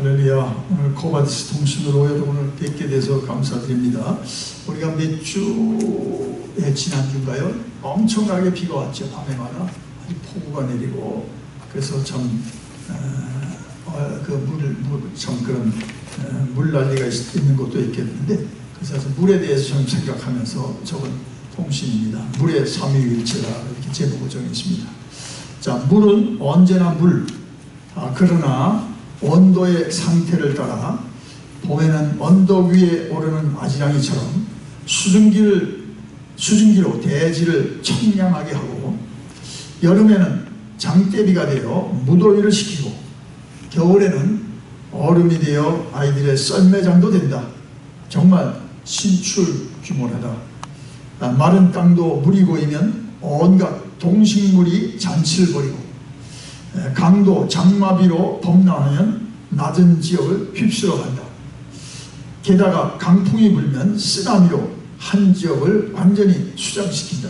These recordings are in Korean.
할렐루야. 오늘 코바디스 통신으로 여러분을 뵙게 돼서 감사드립니다. 우리가 몇 주에 지난주인가요? 엄청나게 비가 왔죠. 밤에마다 아주 폭우가 내리고 그래서 참 어, 어, 그 물, 물, 참 그런 어, 물난리가 있, 있는 것도 있겠는데 그래서 물에 대해서 좀 생각하면서 적은 통신입니다. 물의 삼위일체라 이렇게 제목을 정했습니다. 자, 물은 언제나 물. 아, 그러나 온도의 상태를 따라 봄에는 언덕 위에 오르는 아지랑이처럼 수증기를 수증기로 대지를 청량하게 하고 여름에는 장대비가 되어 무더위를 식히고 겨울에는 얼음이 되어 아이들의 썰매장도 된다. 정말 신출귀몰하다. 아, 마른 땅도 물이 고이면 온갖 동식물이 잔치를 벌이고 에, 강도 장마비로 범람하면 낮은 지역을 휩쓸어 간다. 게다가 강풍이 불면 쓰나미로 한 지역을 완전히 수장시킨다.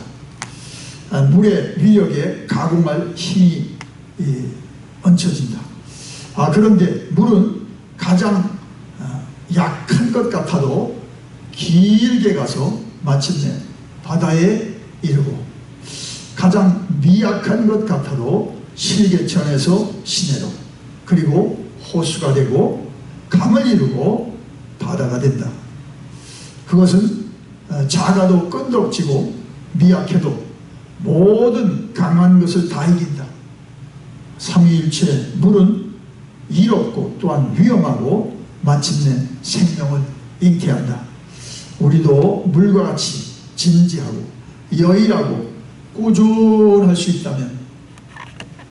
아, 물의 위력에 가공할 힘이 이, 얹혀진다. 아, 그런데 물은 가장 아, 약한 것 같아도 길게 가서 마침내 바다에 이르고 가장 미약한 것 같아도 실개천에서 시내로 그리고 호수가 되고 강을 이루고 바다가 된다. 그것은 어, 작아도 끈덕지고 미약해도 모든 강한 것을 다 이긴다. 삼위일체 물은 이롭고 또한 위험하고 마침내 생명을 잉태한다. 우리도 물과 같이 진지하고 여일하고 꾸준할 수 있다면